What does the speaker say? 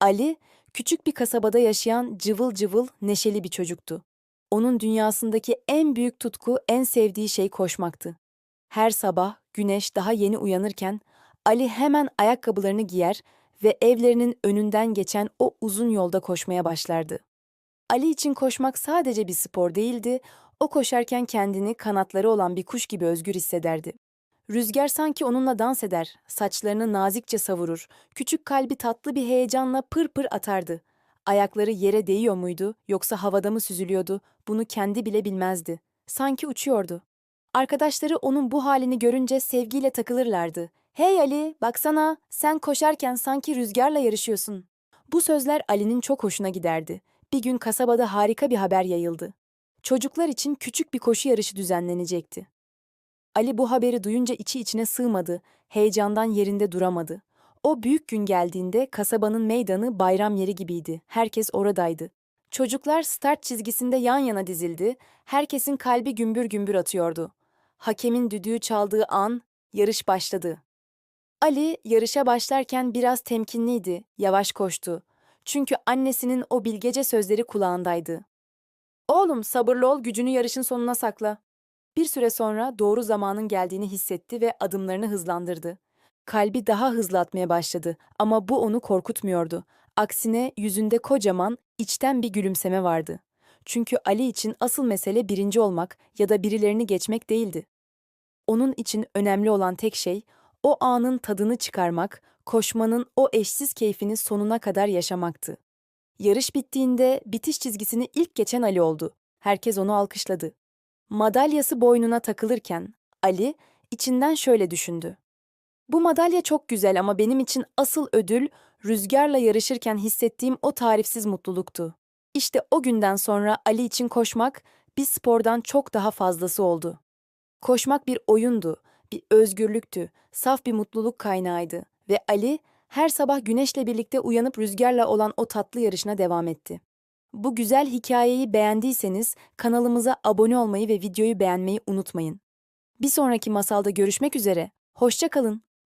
Ali, küçük bir kasabada yaşayan cıvıl cıvıl, neşeli bir çocuktu. Onun dünyasındaki en büyük tutku, en sevdiği şey koşmaktı. Her sabah güneş daha yeni uyanırken Ali hemen ayakkabılarını giyer ve evlerinin önünden geçen o uzun yolda koşmaya başlardı. Ali için koşmak sadece bir spor değildi, o koşarken kendini kanatları olan bir kuş gibi özgür hissederdi. Rüzgar sanki onunla dans eder, saçlarını nazikçe savurur, küçük kalbi tatlı bir heyecanla pır pır atardı. Ayakları yere değiyor muydu yoksa havada mı süzülüyordu bunu kendi bile bilmezdi. Sanki uçuyordu. Arkadaşları onun bu halini görünce sevgiyle takılırlardı. Hey Ali, baksana, sen koşarken sanki rüzgarla yarışıyorsun. Bu sözler Ali'nin çok hoşuna giderdi. Bir gün kasabada harika bir haber yayıldı. Çocuklar için küçük bir koşu yarışı düzenlenecekti. Ali bu haberi duyunca içi içine sığmadı, heyecandan yerinde duramadı. O büyük gün geldiğinde kasabanın meydanı bayram yeri gibiydi. Herkes oradaydı. Çocuklar start çizgisinde yan yana dizildi. Herkesin kalbi gümbür gümbür atıyordu. Hakemin düdüğü çaldığı an yarış başladı. Ali yarışa başlarken biraz temkinliydi, yavaş koştu. Çünkü annesinin o bilgece sözleri kulağındaydı. Oğlum sabırlı ol, gücünü yarışın sonuna sakla. Bir süre sonra doğru zamanın geldiğini hissetti ve adımlarını hızlandırdı. Kalbi daha hızlı atmaya başladı ama bu onu korkutmuyordu. Aksine yüzünde kocaman, içten bir gülümseme vardı. Çünkü Ali için asıl mesele birinci olmak ya da birilerini geçmek değildi. Onun için önemli olan tek şey, o anın tadını çıkarmak, koşmanın o eşsiz keyfini sonuna kadar yaşamaktı. Yarış bittiğinde bitiş çizgisini ilk geçen Ali oldu. Herkes onu alkışladı. Madalyası boynuna takılırken Ali içinden şöyle düşündü. Bu madalya çok güzel ama benim için asıl ödül rüzgarla yarışırken hissettiğim o tarifsiz mutluluktu. İşte o günden sonra Ali için koşmak bir spordan çok daha fazlası oldu. Koşmak bir oyundu, bir özgürlüktü, saf bir mutluluk kaynağıydı ve Ali her sabah güneşle birlikte uyanıp rüzgarla olan o tatlı yarışına devam etti. Bu güzel hikayeyi beğendiyseniz kanalımıza abone olmayı ve videoyu beğenmeyi unutmayın. Bir sonraki masalda görüşmek üzere. Hoşça kalın.